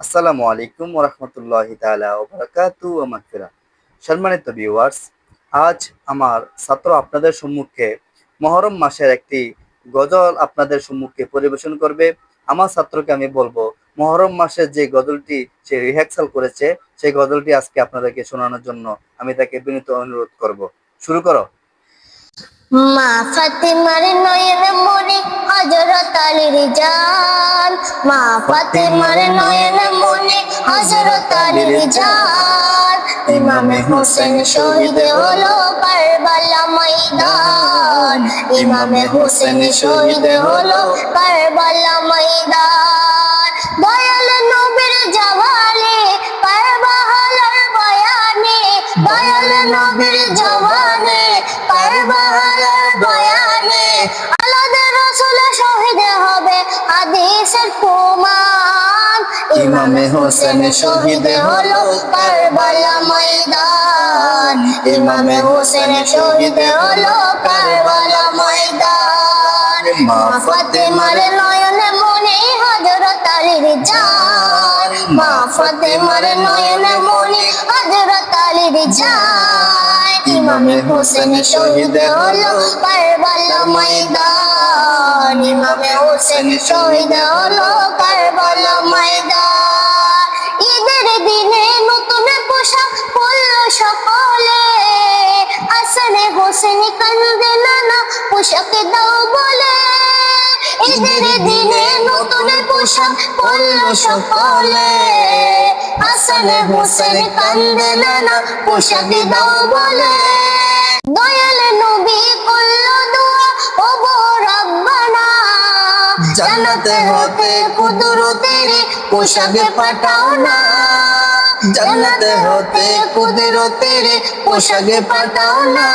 আসসালামু আলাইকুম ওরহমতুল্লাহ তালা ওবরাকাতু মাগফিরা সম্মানিত ভিউয়ার্স আজ আমার ছাত্র আপনাদের সম্মুখে মহরম মাসের একটি গজল আপনাদের সম্মুখে পরিবেশন করবে। আমার ছাত্রকে আমি বলব, মহরম মাসের যে গজলটি সে রিহার্সাল করেছে, সেই গজলটি আজকে আপনাদেরকে শোনানোর জন্য আমি তাকে বিনীত অনুরোধ করব। শুরু করো। মা ফাতেমার নয়ন মনে হযরত আলীর জান। মা ফাতেমার নয়ন মনে হযরত আলীর জান ইমাম হোসেন শহীদ হলো কারবালা ময়দান। ইমাম হোসেন শহীদ হলো হাদিসের প্রমাণ। ইমামে হোসেন শহীদ হলো কারবালা ময়দান। ইমামে হোসেন শহীদ হলো কারবালা ময়দান। মা ফাতেমার নয়নে মনে হযরত আলীর জান। মা ফাতেমার নয়নে মনে হযরত আলীর জান। ইমামে হোসেন শহীদ হলো কারবালা ময়দান। ইমামে হোসেন শহীদ হলো কারবালা ময়দান। ঈদের দিনে নতুন পোশাক পরল সকলে। হাসানে হোসেন কান্দে নানা পোশাক দাও বলে। ঈদের দিনে নতুন পোশাক পরল সকলে। হাসানে হোসেন কান্দে নানা পোশাক দাও বলে। দয়াল জান্নাতে হতে কুদরতের পোশাকে পাঠাও না। জান্নাতে হতে কুদরতের পোশাকে পাঠাও না।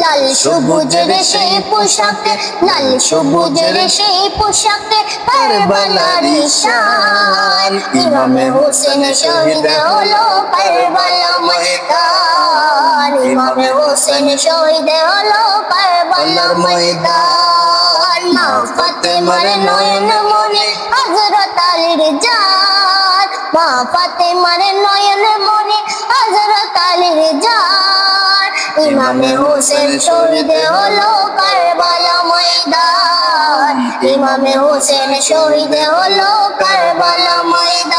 লাল সবুজের সেই পোশাকে লাল সবুজের সেই পোশাকে কারবালার শান ইমামে হোসেন শহীদ হলো কারবালা ময়দান। ইমামে হোসেন শহীদ হলো কারবালা ময়দান। ফাতেমার নয়ন মনে হজরত আলীর জান মা ফাতেমার নয়ন মনে হজরত আলীর জান ইমামে হোসেন শহীদ হলো কারবালা ময়দান। ইমামে হোসেন শহীদ হলো কারবালা ময়দান।